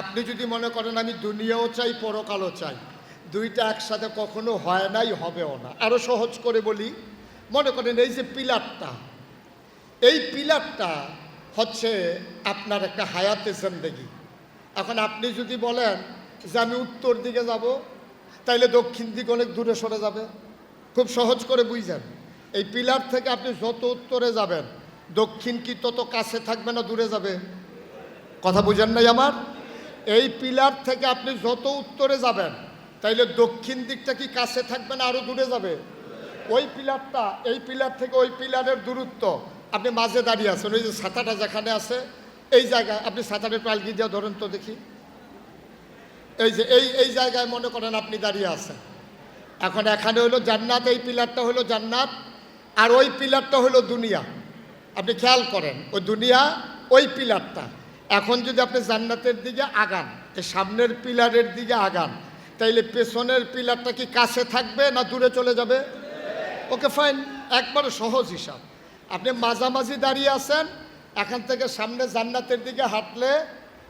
আপনি যদি মনে করেন আমি দুনিয়াও চাই, পরকালও চাই, দুইটা একসাথে কখনো হয় নাই, হবেও না। আরও সহজ করে বলি, মনে করেন এই যে পিলারটা, এই পিলারটা হচ্ছে আপনার একটা হায়াতে জিন্দেগি। এখন আপনি যদি বলেন যে আমি উত্তর দিকে যাব, তাইলে দক্ষিণ দিকে অনেক দূরে সরে যাবে। খুব সহজ করে বুঝছেন এই পিলার থেকে আপনি যত উত্তরে যাবেন, দক্ষিণ কি তত কাছে থাকবে না দূরে যাবে? কথা বুঝেন নাই আমার? এই পিলার থেকে আপনি যত উত্তরে যাবেন, তাইলে দক্ষিণ দিকটা কি কাছে থাকবে না আরও দূরে যাবে? ওই পিলারটা, এই পিলার থেকে ওই পিলারের দূরত্ব, আপনি মাঝে দাঁড়িয়ে আছেন, ওই যে ছাতাটা যেখানে আছে, এই জায়গায়, আপনি ছাতাটা পালকি দিয়ে ধরেন তো দেখি। এই যে, এই এই জায়গায় মনে করেন আপনি দাঁড়িয়ে আছেন। এখন এখানে হলো জান্নাত, এই পিলারটা হলো জান্নাত, আর ওই পিলারটা হলো দুনিয়া। আপনি খেয়াল করেন, ওই দুনিয়া, ওই পিলারটা। এখন যদি আপনি জান্নাতের দিকে আগান সামনের পিলারের দিকে আগান তাইলে পেছনের পিলারটা কি কাছে থাকবে না দূরে চলে যাবে? ওকে ফাইন একবারে সহজ হিসাব। আপনি মাঝামাঝি দাঁড়িয়ে আছেন এখান থেকে সামনে জান্নাতের দিকে হাঁটলে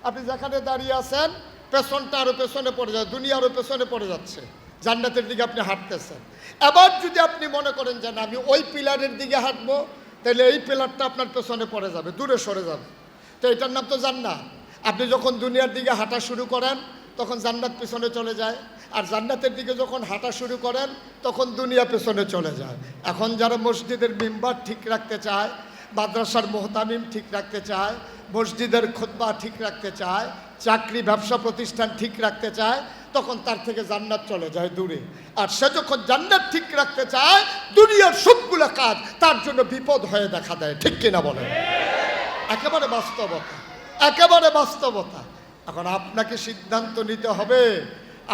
আপনি যেখানে দাঁড়িয়ে আছেন পেছনটা আরও পেছনে পড়ে যাচ্ছে দুনিয়া আরও পেছনে পড়ে যাচ্ছে জান্নাতের দিকে আপনি হাঁটতেছেন। এবার যদি আপনি মনে করেন যে না, আমি ওই পিলারের দিকে হাঁটবো তাহলে এই পিলারটা আপনার পেছনে পড়ে যাবে দূরে সরে যাবে। তো এটার নাম তো জান্নাত। আপনি যখন দুনিয়ার দিকে হাঁটা শুরু করেন, তখন জান্নাত পেছনে চলে যায়। আর জান্নাতের দিকে যখন হাঁটা শুরু করেন, তখন দুনিয়া পেছনে চলে যায়। এখন যারা মসজিদের মেম্বার ঠিক রাখতে চায়, মাদ্রাসার মোহতামিম ঠিক রাখতে চায়, মসজিদের খোদবা ঠিক রাখতে চায়, চাকরি, ব্যবসা প্রতিষ্ঠান ঠিক রাখতে চায়, তখন তার থেকে জান্নাত চলে যায় দূরে। আর সে যখন জান্নাত ঠিক রাখতে চায়, দুনিয়ার সবগুলো কাজ তার জন্য বিপদ হয়ে দেখা দেয়। ঠিক কিনা বলেন? একেবারে বাস্তবতা একেবারে বাস্তবতা। এখন আপনাকে সিদ্ধান্ত নিতে হবে,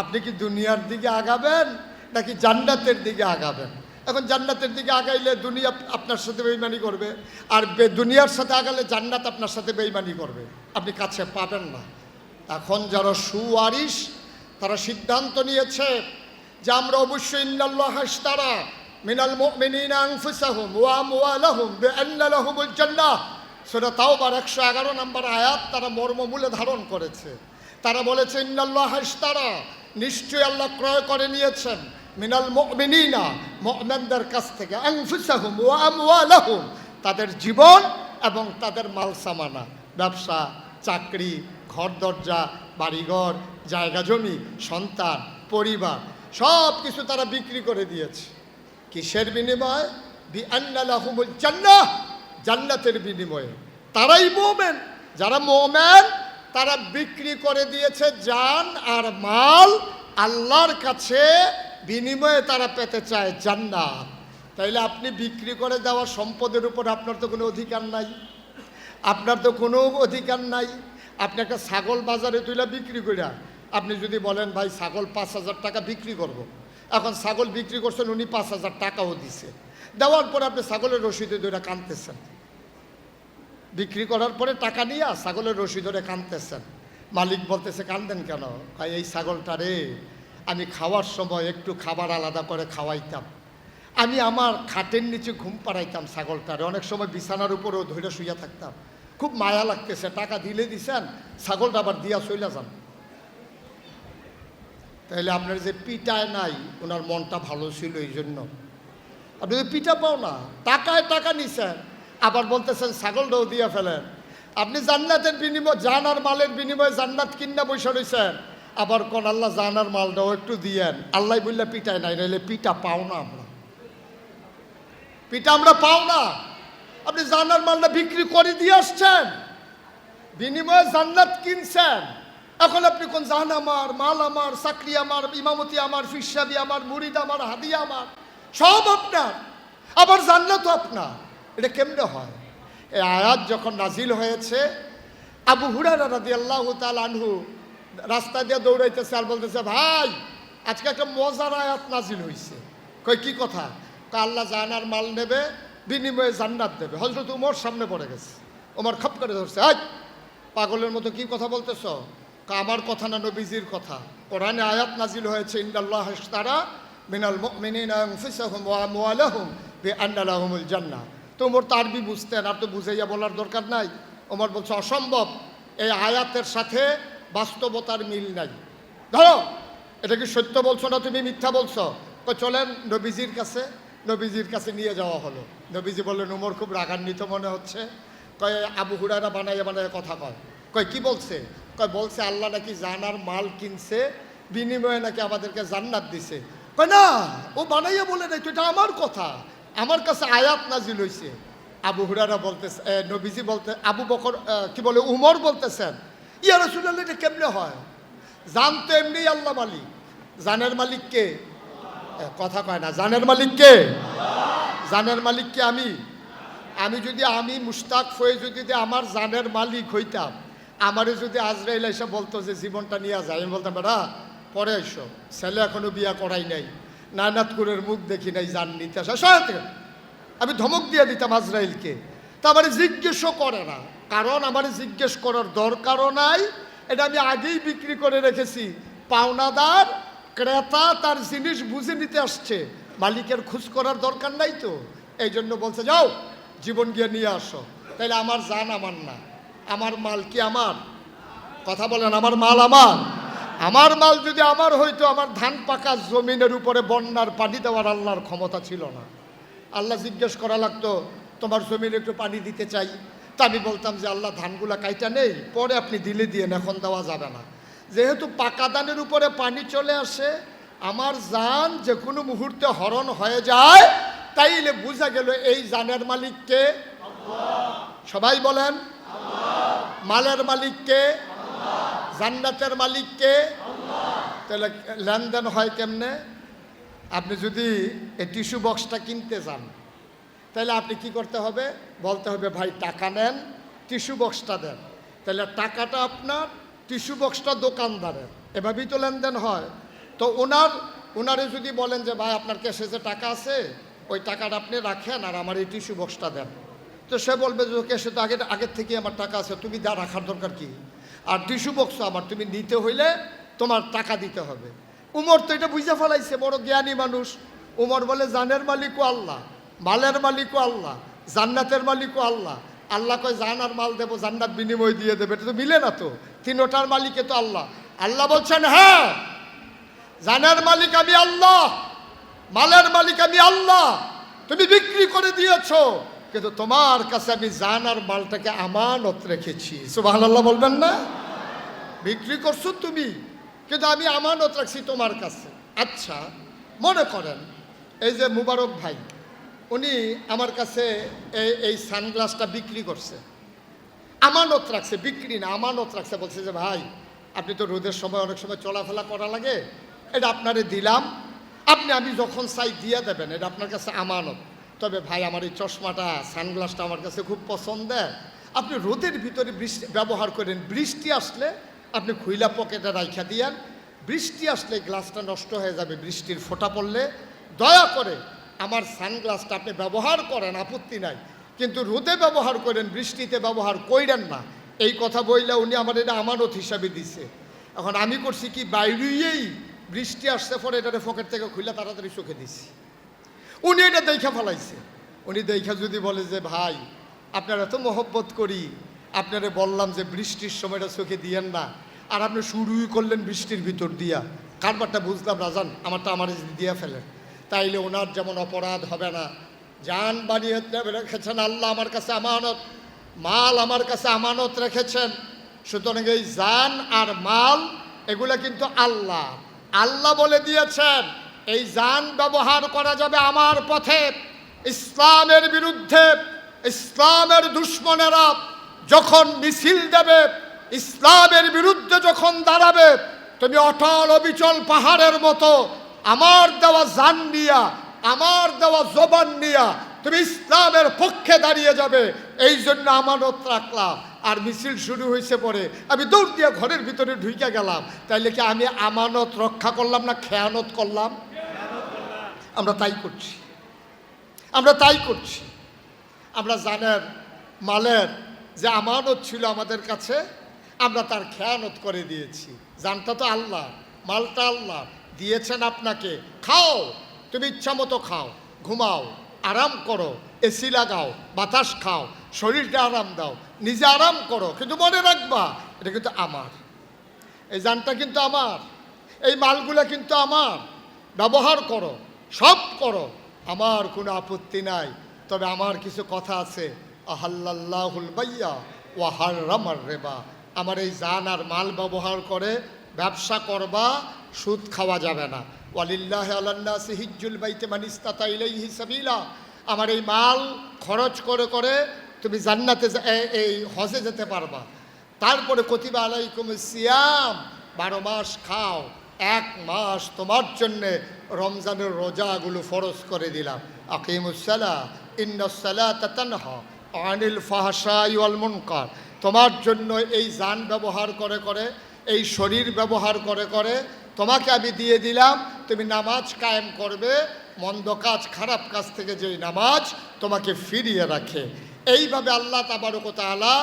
আপনি কি দুনিয়ার দিকে আগাবেন নাকি জান্নাতের দিকে আগাবেন? এখন জান্নাতের দিকে আগাইলে দুনিয়া আপনার সাথে বেইমানি করবে, আর দুনিয়ার সাথে আগালে জান্নাত আপনার সাথে বেইমানি করবে। আপনি কাছে পাবেন না। এখন যারা সুয়ারিশ, তারা সিদ্ধান্ত নিয়েছে যে আমরা অবশ্যই ইন্নাল্লাহ তারা মিনাল মুমিনিনা আনফুসাহুম ওয়া আমওয়ালাহুম বিআন্না লাহুমুল সেটা তাও বার একশো এগারো নম্বর আয়াত তারা মর্মমূলে ধারণ করেছে। তারা বলেছে, ইন্নাল্লাহ হাসতারা নিশ্চয়ই আল্লাহ ক্রয় করে নিয়েছেন। মিনাল মুমিনিনা, মুমিনদের কাছ থেকে। তাদের জীবন এবং তাদের মাল সামানা। ব্যবসা, চাকরি, ঘর দরজা, বাড়িঘর, জায়গা জমি, সন্তান, পরিবার, সব কিছু তারা বিক্রি করে দিয়েছে। কিসের বিনিময়? বি আন্নালাহুমুল জান্নাহ। জান্নাতের বিনিময়ে। তারাই মোমেন। যারা মোমেন, তারা বিক্রি করে দিয়েছে যান আর মাল। আল্লাহর কাছে বিনিময়ে তারা পেতে চায় জান্নাত। তাইলে আপনি বিক্রি করে দেওয়া সম্পদের উপর আপনার তো কোনো অধিকার নাই। আপনার তো কোনো অধিকার নাই। আপনি একটা ছাগল বাজারে তুলে বিক্রি করিয়া আপনি যদি বলেন, ভাই, ছাগল পাঁচ হাজার টাকা বিক্রি করব। এখন ছাগল বিক্রি করছেন, উনি পাঁচ হাজার টাকাও দিছে। দেওয়ার পরে আপনি ছাগলের রসিদে ধরে কাঁদতেছেন। বিক্রি করার পরে টাকা নিয়ে ছাগলের রসি ধরে কাঁদতেছেন। মালিক বলতেছে, কান্দেন কেন? এই ছাগলটা রে, আমি খাওয়ার সময় একটু খাবার আলাদা করে খাওয়াইতাম। আমি আমার খাটের নিচে ঘুম পাড়াইতাম ছাগলটারে অনেক সময় বিছানার উপরেও ধরে শুইয়া থাকতাম। খুব মায়া লাগতেছে, টাকা দিলে দিছেন, ছাগলটা আবার দিয়া চইলা যান। তাহলে আপনার যে পিটায় নাই, ওনার মনটা ভালো ছিল এই জন্য আপনি তো পিঠা পাও না, টাকায় টাকা নিছেন, আবার বলতেছেন ছাগল ছাগলটাও দিয়ে ফেলেন। আপনি জান্নাতের বিনিময়, জান আর মালের বিনিময়ে জান্নাত কিনা বসে রয়েছেন আবার কোন আল্লাহ জান আর মালটাও একটু দিয়েন। আল্লাহ বললে পিঠায় নাই, নাইলে পিঠা পাও না আমরা। পিঠা আমরা পাও না। আপনি জান আর মালটা বিক্রি করে দিয়ে আসছেন, বিনিময়ে জান্নাত কিনছেন। এখন আপনি কোন জান আমার, মাল আমার, চাকরি আমার, ইমামতি আমার ফিসাবি আমার, মুরিদ আমার হাদিয়া আমার সব আপনার। আবার জান্নাতও আপনার। এটা কেমনে হয়? এই আয়াত যখন নাজিল হয়েছে, আবু হুরারা রাদি আল্লাহ আনহু রাস্তা দিয়ে দৌড়াইতেছে আর বলতেছে, ভাই, আজকে একটা মজার আয়াত নাজিল হয়েছে কই কি কথা? আল্লাহ জানার মাল নেবে, বিনিময়ে জান্নাত দেবে। হজরত উমর সামনে পড়ে গেছে। ওমর খপ করে ধরছে আজ পাগলের মতো কি কথা বলতেছ? আমার কথা না নবীজির কথা। কোরআনে আয়াত নাজিল হয়েছে ইন্দাল্লাহ তারা মুমিনিনা আনফুসাহুম ওয়া আমওয়ালাহুম বিআন্না লাহুমুল জান্নাহ। তো তো আরবি বুঝতেন, আর তো বুঝাইয়া বলার দরকার নাই। ওমর বলছে, অসম্ভব, এই আয়াতের সাথে বাস্তবতার মিল নাই। ধরো, এটা কি সত্য বলছো না তুমি মিথ্যা বলছো? তো চলেন নবীজির কাছে নবীজির কাছে নিয়ে যাওয়া হলো। নবীজি বললেন উমর খুব রাগান্বিত মনে হচ্ছে। কয় আবু হুরারা বানাইয়া বানাইয়া কথা কয়। কয় কি বলছে? কয় বলছে, আল্লাহ নাকি জানার মাল কিনছে, বিনিময়ে নাকি আমাদেরকে জান্নাত দিছে। না, ও বানাইয়া বলে নাই, তো এটা আমার কথা। আমার কাছে আয়াত নাজিল হইছে। আবু হুরারা বলতেছে নবীজি বলতে, আবু বকর কি বলে, উমর বলতেছেন, ইয়া রসুল্লাহ এটা কেমনে হয়? জান তো এমনি আল্লাহ মালিক। জানের মালিক কে? কথা কয় না, জানের মালিক কে? জানের মালিক কে আমি? আমি যদি, আমি মুস্তাক হয়ে যদি আমার জানের মালিক হইতাম, আমারে যদি আজরাইল এসে বলতো যে জীবনটা নিয়ে যায় আমি বলতাম, বেটা পরে এসো। ছেলে এখনও বিয়া করাই নাই। নায়নাথপুরের মুখ দেখি নাই, জান নিতে আসা। আমি ধমক দিয়ে দিতাম আজরাইলকে। তা আমার জিজ্ঞেসও করে না। কারণ আমার জিজ্ঞেস করার দরকারও নাই। এটা আমি আগেই বিক্রি করে রেখেছি। পাওনাদার, ক্রেতা, তার জিনিস বুঝে নিতে আসছে। মালিকের খোঁজ করার দরকার নাই তো। এই জন্য বলছে, যাও, জীবন গিয়ে নিয়ে আসো। তাইলে আমার জান আমার না। আমার মাল কি আমার? কথা বলেন, আমার মাল আমার। আমার মাল যদি আমার হইতো, আমার ধান পাকা জমিনের উপরে বন্যার পানি দেওয়ার আল্লাহর ক্ষমতা ছিল না। আল্লাহ জিজ্ঞেস করা লাগতো, তোমার জমিনে একটু পানি দিতে চাই? তা আমি বলতাম যে, আল্লাহ, ধানগুলা কাইটা নেই, পরে আপনি দিলে দিয়ে এখন দেওয়া যাবে না। যেহেতু পাকা ধানের উপরে পানি চলে আসে, আমার জান যে কোনো মুহূর্তে হরণ হয়ে যায়, তাইলে বোঝা গেল এই জানের মালিককে সবাই বলেন, মালের মালিককে জান্নাতের মালিককে? তাহলে লেনদেন হয় কেমনে? আপনি যদি এই টিস্যু বক্সটা কিনতে যান, তাহলে আপনি কি করতে হবে? বলতে হবে, ভাই, টাকা নেন, টিস্যু বক্সটা দেন। তাহলে টাকাটা আপনার টিস্যু বক্সটা দোকানদারের। এভাবেই তো লেনদেন হয়। তো ওনার, ওনারে যদি বলেন যে, ভাই, আপনার ক্যাশে যে টাকা আছে, ওই টাকাটা আপনি রাখেন আর আমার এই টিস্যু বক্সটা দেন। তো সে বলবে যে ক্যাশে তো আগে আগের থেকে আমার টাকা আছে, তুমি যা রাখার দরকার কি? আর টিস্যু বক্স আমার, তুমি নিতে হইলে তোমার টাকা দিতে হবে। উমর তো এটা বুঝে ফেলাইছে, বড় জ্ঞানী মানুষ। উমর বলে, জানের মালিকও আল্লাহ, মালের মালিকও আল্লাহ, জান্নাতের মালিকও আল্লাহ। আল্লাহ কয়, জান আর মাল দেবো, জান্নাত বিনিময় দিয়ে দেবে। এটা তো মিলে না তো, তিনোটার মালিকে তো আল্লাহ। আল্লাহ বলছেন হ্যাঁ জানের মালিক আমি আল্লাহ, মালের মালিক আমি আল্লাহ, তুমি বিক্রি করে দিয়েছ। কিন্তু তোমার কাছে আমি জান আর মালটাকে আমানত রেখেছি। সুবাহ বলবেন না? বিক্রি করছ তুমি, কিন্তু আমি আমানত রাখছি তোমার কাছে। আচ্ছা মনে করেন, এই যে মুবারক ভাই, উনি আমার কাছে এই এই সানগ্লাসটা বিক্রি করছে। আমানত রাখছে, বিক্রি না, আমানত রাখছে, বলছে যে, ভাই, আপনি তো রোদের সময় অনেক সময় চলাফেরা করা লাগে, এটা আপনারে দিলাম, আপনি, আমি যখন চাই, দিয়ে দেবেন, এটা আপনার কাছে আমানত। তবে ভাই, আমার এই চশমাটা, সানগ্লাসটা আমার কাছে খুব পছন্দের। আপনি রোদের ভিতরে বৃষ্টি, ব্যবহার করেন, বৃষ্টি আসলে আপনি খুইলা পকেটে রাইখা দিয়ান। বৃষ্টি আসলে গ্লাসটা নষ্ট হয়ে যাবে, বৃষ্টির ফোঁটা পড়লে। দয়া করে, আমার সানগ্লাসটা আপনি ব্যবহার করেন, আপত্তি নাই। কিন্তু রোদে ব্যবহার করেন, বৃষ্টিতে ব্যবহার কইরেন না। এই কথা বইলে উনি আমার এটা আমানত হিসাবে দিছে। এখন আমি করছি কি, বাইরেই বৃষ্টি আসতে পরে এটারে পকেট থেকে খুলে তাড়াতাড়ি চোখে দিছি। উনি এটা দেখা ফেলাইছে। উনি দেখা যদি বলে যে, ভাই, আপনারা তো মহব্বত করি। আপনারা বললাম যে, বৃষ্টির সময়টা চোখে দিয়েন না। আর আপনি শুরুই করলেন বৃষ্টির ভিতর দিয়া। কারবারটা বুঝলাম রাজান আমারটা আমার দিয়ে ফেলেন। তাইলে ওনার যেমন অপরাধ হবে না। যান বানিয়ে রেখেছেন, আল্লাহ আমার কাছে আমানত। মাল আমার কাছে আমানত রেখেছেন। সুতরাং এই জান আর মাল, এগুলা কিন্তু আল্লাহ। আল্লাহ বলে দিয়েছেন। এই যান ব্যবহার করা যাবে আমার পথে। ইসলামের বিরুদ্ধে, ইসলামের দুশ্মনেরা যখন মিছিল দেবে, ইসলামের বিরুদ্ধে যখন দাঁড়াবে, তুমি অটল অবিচল পাহাড়ের মতো, আমার দেওয়া যান নিয়া, আমার দেওয়া জবান নিয়া, তুমি ইসলামের পক্ষে দাঁড়িয়ে যাবে। এই জন্য আমানত রাখলাম আর মিছিল শুরু হয়েছে পরে। আমি দৌড় দিয়ে ঘরের ভিতরে ঢুকে গেলাম। তাইলে কি আমি আমানত রক্ষা করলাম না খেয়ানত করলাম? আমরা তাই করছি। আমরা তাই করছি। আমরা জানের, মালের যে আমানত ছিল আমাদের কাছে, আমরা তার খেয়ানত করে দিয়েছি। জানটা তো আল্লাহ, মালটা আল্লাহ। দিয়েছেন আপনাকে। খাও, তুমি ইচ্ছা মতো খাও। ঘুমাও, আরাম করো, এসি লাগাও, বাতাস খাও, শরীরটা আরাম দাও। নিজে আরাম করো, কিন্তু মনে রাখবা, এটা কিন্তু আমার। এই যানটা কিন্তু আমার। এই মালগুলো কিন্তু আমার। ব্যবহার করো। সব করো। আমার কোনো আপত্তি নাই। তবে আমার কিছু কথা আছে। আহাল্লাহুল বাইয়া ও হার্রামার রেবা। আমার এই জান আর মাল ব্যবহার করে ব্যবসা করবা, সুদ খাওয়া যাবে না। ওয়ালিল্লাহ আল্লাহ হিজ্জুল বাইতে মানিস্তাতা ইলাইহি সাবিলা। আমার এই মাল খরচ করে করে তুমি জান্নাতে এই হজে যেতে পারবা। তারপরে কতিবা আলাইকুম সিয়াম। বারো মাস খাও। এক মাস তোমার জন্যে রমজানের রোজাগুলো ফরজ করে দিলাম। আকিমুসালা ইন্নসালা তাতানহা আনিল ফাহাশাই ওয়াল মুনকার। তোমার জন্য এই যান ব্যবহার করে করে, এই শরীর ব্যবহার করে করে তোমাকে আমি দিয়ে দিলাম। তুমি নামাজ কায়েম করবে, মন্দ কাজ, খারাপ কাজ থেকে যেই নামাজ তোমাকে ফিরিয়ে রাখে। এইভাবে আল্লাহ তাবারকতালা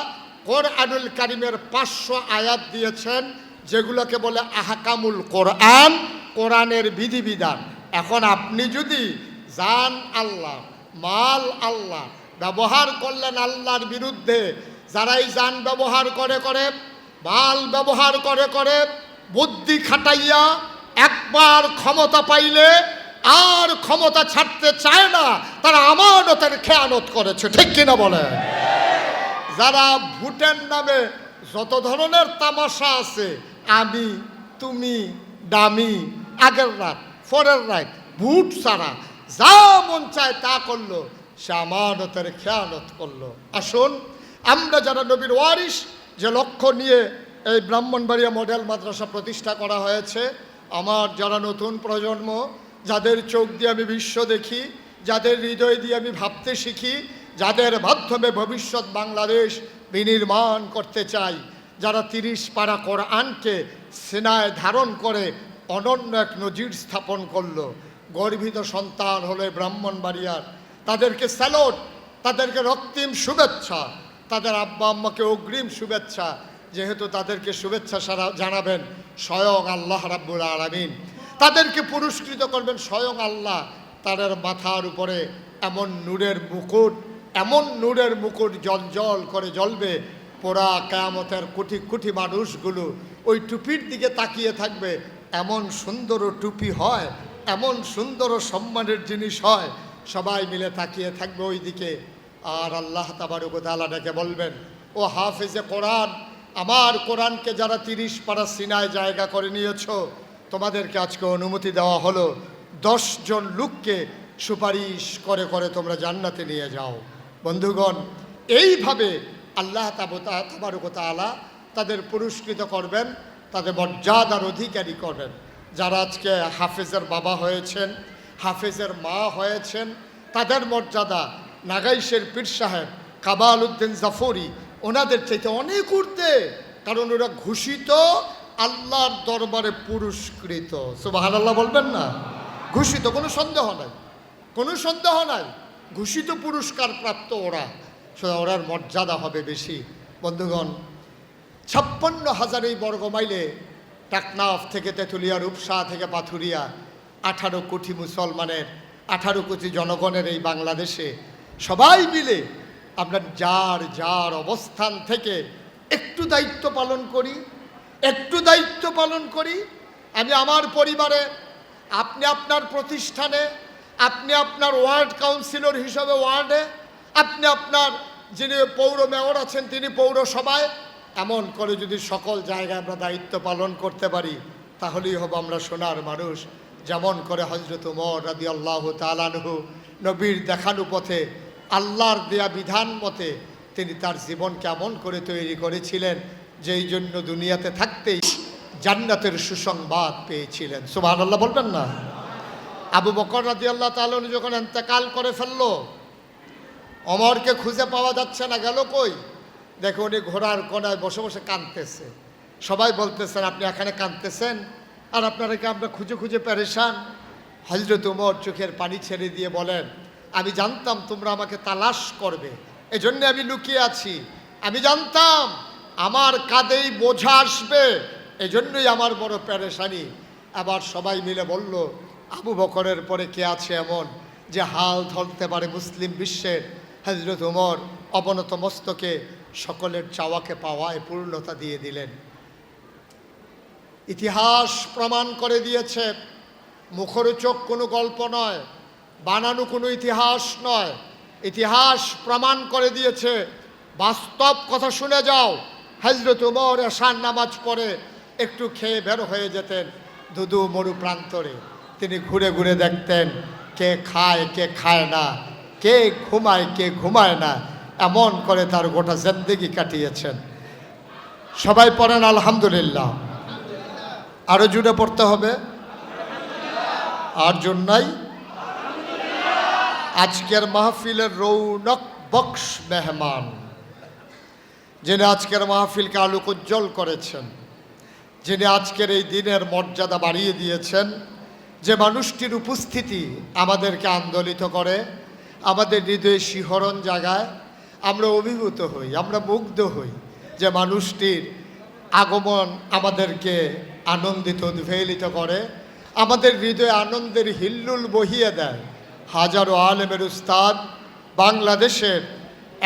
কোরআনুল কারিমের পাঁচশো আয়াত দিয়েছেন, যেগুলোকে বলে আহকামুল কোরআন। কোরআনের বিধিবিধান। এখন আপনি যদি জান আল্লাহ, মাল আল্লাহ, ব্যবহার করলেন আল্লাহর বিরুদ্ধে, যারাই যান ব্যবহার করে করে, মাল ব্যবহার করে করে, বুদ্ধি খাটাইয়া একবার ক্ষমতা পাইলে আর ক্ষমতা ছাড়তে চায় না, তারা আমানতের খেয়ানত করেছে, ঠিক কিনা বলে? যারা ভোটের নামে যত ধরনের তামাশা আছে, আমি, তুমি, দামি আগের রাত, পরের রাত ভোট ছাড়া যা মন চায় তা করল, সে আমানতের খেয়ালত করল। আসুন, আমরা যারা নবীর ওয়ারিস যে লক্ষ্য নিয়ে এই ব্রাহ্মণবাড়িয়া মডেল মাদ্রাসা প্রতিষ্ঠা করা হয়েছে, আমার যারা নতুন প্রজন্ম, যাদের চোখ দিয়ে আমি বিশ্ব দেখি, যাদের হৃদয় দিয়ে আমি ভাবতে শিখি, যাদের মাধ্যমে ভবিষ্যৎ বাংলাদেশ বিনির্মাণ করতে চাই, যারা তিরিশ পাড়া কোরআনকে সেনায় ধারণ করে অনন্য এক নজির স্থাপন করল। গর্বিত সন্তান হলে ব্রাহ্মণবাড়িয়ার। তাদেরকে স্যালোট তাদেরকে রক্তিম শুভেচ্ছা, তাদের আব্বা আম্মাকে অগ্রিম শুভেচ্ছা, যেহেতু তাদেরকে শুভেচ্ছা সারা জানাবেন স্বয়ং আল্লাহ রাব্বুল আলামিন। তাদেরকে পুরস্কৃত করবেন স্বয়ং আল্লাহ তাদের মাথার উপরে। এমন নূরের মুকুট, এমন নূরের মুকুট জল করে জ্বলবে পোড়া কেয়ামতের কোটি কোটি মানুষগুলো। ওই টুপির দিকে তাকিয়ে থাকবে এমন সুন্দর টুপি হয়, এমন সুন্দর সম্মানের জিনিস হয়, সবাই মিলে তাকিয়ে থাকবে ওই দিকে আর আল্লাহ তাবারুকতালা ডেকে বলবেন, ও হাফেজে কোরআন, আমার কোরআনকে যারা তিরিশ পাড়া সিনায় জায়গা করে নিয়েছ, তোমাদেরকে আজকে অনুমতি দেওয়া হলো জন লোককে সুপারিশ করে করে তোমরা জান্নাতে নিয়ে যাও। বন্ধুগণ, এইভাবে আল্লাহ তাবারকতা আলা তাদের পুরস্কৃত করবেন। তাদের মর্যাদার অধিকারী করবেন যারা আজকে হাফেজের বাবা হয়েছেন, হাফেজের মা হয়েছেন, তাদের মর্যাদা নাগাইশের পীর সাহেব কাবাল উদ্দিন জাফরি, ওনাদের চাইতে অনেক উঠতে কারণ ওরা ঘোষিত আল্লাহর দরবারে পুরস্কৃত। সুবাহ আল্লাহ বলবেন না? ঘোষিত, কোনো সন্দেহ নাই। কোনো সন্দেহ নাই। ঘোষিত পুরস্কার প্রাপ্ত ওরা। সুতরাং ওরার মর্যাদা হবে বেশি। বন্ধুগণ ছাপ্পান্ন হাজার এই বর্গ মাইলে টাকনাফ থেকে তেঁতুলিয়া, রূপসা থেকে পাথুরিয়া আঠারো কোটি মুসলমানের, আঠারো কোটি জনগণের এই বাংলাদেশে সবাই মিলে আমরা যার যার অবস্থান থেকে একটু দায়িত্ব পালন করি, একটু দায়িত্ব পালন করি। আমি আমার পরিবারে, আপনি আপনার প্রতিষ্ঠানে, আপনি আপনার ওয়ার্ড কাউন্সিলর হিসাবে ওয়ার্ডে, আপনি আপনার যিনি পৌর মেয়র আছেন, তিনি পৌরসভায় এমন করে যদি সকল জায়গায় আমরা দায়িত্ব পালন করতে পারি, তাহলেই হব আমরা সোনার মানুষ। যেমন করে হজরত উমর রাদি আল্লাহ তালানহু নবীর দেখানো পথে, আল্লাহর দেয়া বিধান মতে তিনি তার জীবন কেমন করে তৈরি করেছিলেন, যেই জন্য দুনিয়াতে থাকতেই জান্নাতের সুসংবাদ পেয়েছিলেন। সুবাহ আল্লাহ বলবেন না? আবু বকর রাজি আল্লাহ তালন যখন এন্তেকাল করে ফেলল অমরকে খুঁজে পাওয়া যাচ্ছে না, গেল কই? দেখো, উনি ঘোড়ার কোনায় বসে বসে কাঁদতেছে। সবাই বলতেছেন, আপনি এখানে কাঁদতেছেন? আর আপনারা কি আমরা খুঁজে খুঁজে পেরেশান? হজরত উমর চোখের পানি ছেড়ে দিয়ে বলেন, আমি জানতাম তোমরা আমাকে তালাশ করবে। এজন্য আমি লুকিয়ে আছি। আমি জানতাম আমার কাঁধেই বোঝা আসবে। এজন্যই আমার বড় প্যারেশানি আবার সবাই মিলে বলল, আবু বকরের পরে কে আছে এমন যে হাল ধরতে পারে মুসলিম বিশ্বের? হজরত উমর অবনত মস্তকে সকলের চাওয়াকে পাওয়ায় পূর্ণতা দিয়ে দিলেন। ইতিহাস প্রমাণ করে দিয়েছে, মুখরোচক কোনো গল্প নয়, বানানো কোনো ইতিহাস নয়। ইতিহাস প্রমাণ করে দিয়েছে, বাস্তব কথা শুনে যাও। হজরত উমর এশান নামাজ পড়ে একটু খেয়ে বের হয়ে যেতেন দুদু মরু প্রান্তরে। তিনি ঘুরে ঘুরে দেখতেন, কে খায় কে খায় না, কে ঘুমায় কে ঘুমায় না। এমন করে তার গোটা জিন্দেগি কাটিয়েছেন। সবাই পড়েন আলহামদুলিল্লাহ। আরও জুড়ে পড়তে হবে? আর জন্যই আজকের মাহফিলের রৌনক বক্স মেহমান, যিনি আজকের মাহফিলকে আলোক উজ্জ্বল করেছেন, যিনি আজকের এই দিনের মর্যাদা বাড়িয়ে দিয়েছেন, যে মানুষটির উপস্থিতি আমাদেরকে আন্দোলিত করে, আমাদের হৃদয়ে শিহরণ জাগায় আমরা অভিভূত হই, আমরা মুগ্ধ হই যে মানুষটির আগমন আমাদেরকে আনন্দিত উদ্বেলিত করে, আমাদের হৃদয়ে আনন্দের হিল্লুল বহিয়ে দেয়। হাজারো আলেমের উস্তাদ, বাংলাদেশের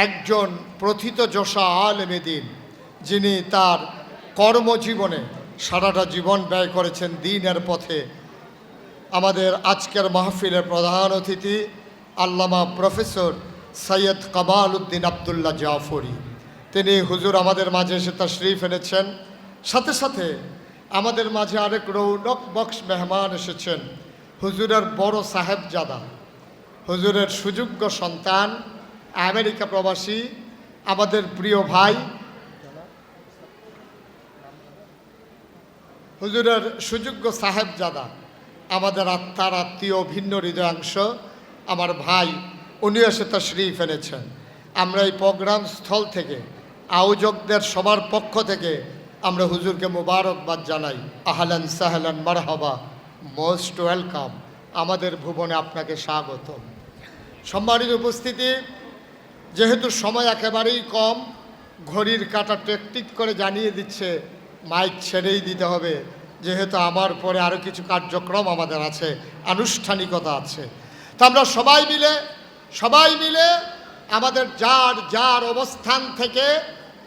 একজন প্রথিত যশা আলেমে দিন যিনি তার কর্মজীবনে সারাটা জীবন ব্যয় করেছেন দিনের পথে। আমাদের আজকের মাহফিলের প্রধান অতিথি আল্লামা প্রফেসর সৈয়দ কামাল উদ্দিন আবদুল্লাহ জাফরি। তিনি হুজুর আমাদের মাঝে এসে তার তশরিফ এনেছেন। সাথে সাথে আমাদের মাঝে আরেক রৌনক বক্স মেহমান এসেছেন, হুজুরের বড় সাহেবজাদা। হুজুরের সুযোগ্য সন্তান, আমেরিকা প্রবাসী, আমাদের প্রিয় ভাই। হুজুরের সুযোগ্য সাহেবজাদা, আমাদের আত্মার আত্মীয় ভিন্ন হৃদয়াংশ, আমার ভাই উনিও এসে তশরিফ এনেছেন। আমরা এই প্রোগ্রাম স্থল থেকে, আয়োজকদের সবার পক্ষ থেকে আমরা হুজুরকে মোবারকবাদ জানাই। আহলান সাহলান মারহাবা, মোস্ট ওয়েলকাম। আমাদের ভুবনে আপনাকে স্বাগত সম্মানিত উপস্থিতি, যেহেতু সময় একেবারেই কম, ঘড়ির কাটা টেকটিক করে জানিয়ে দিচ্ছে, মাইক ছেড়েই দিতে হবে। যেহেতু আমার পরে আরও কিছু কার্যক্রম আমাদের আছে, আনুষ্ঠানিকতা আছে। তা আমরা সবাই মিলে সবাই মিলে আমাদের যার যার অবস্থান থেকে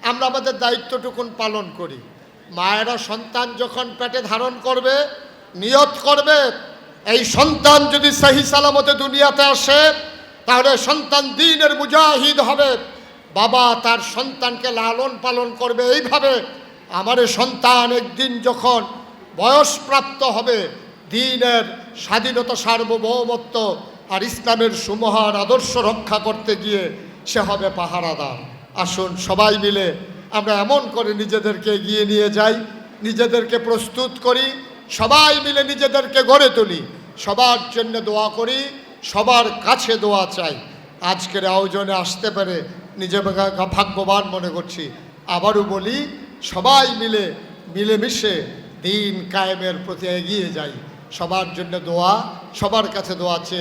আমরা আমাদের দায়িত্বটুকুন পালন করি। মায়েরা সন্তান যখন পেটে ধারণ করবে, নিয়ত করবে, এই সন্তান যদি সহি সালামতে দুনিয়াতে আসে, তাহলে সন্তান দিনের মুজাহিদ হবে। বাবা তার সন্তানকে লালন পালন করবে এইভাবে। আমার সন্তান একদিন যখন বয়সপ্রাপ্ত হবে, দিনের স্বাধীনতা সার্বভৌমত্ব আর ইসলামের সুমহান আদর্শ রক্ষা করতে গিয়ে সে হবে পাহারাদার। আসুন সবাই মিলে আমরা এমন করে নিজেদেরকে এগিয়ে নিয়ে যাই, নিজেদেরকে প্রস্তুত করি, সবাই মিলে নিজেদেরকে গড়ে তুলি। সবার জন্য দোয়া করি, সবার কাছে দোয়া চাই। আজকের আয়োজনে আসতে পারে নিজেকে ভাগ্যবান মনে করছি। আবারও বলি, সবাই মিলে মিলেমিশে দিন কায়েমের প্রতি এগিয়ে যাই। সবার জন্য দোয়া, সবার কাছে দোয়া আছে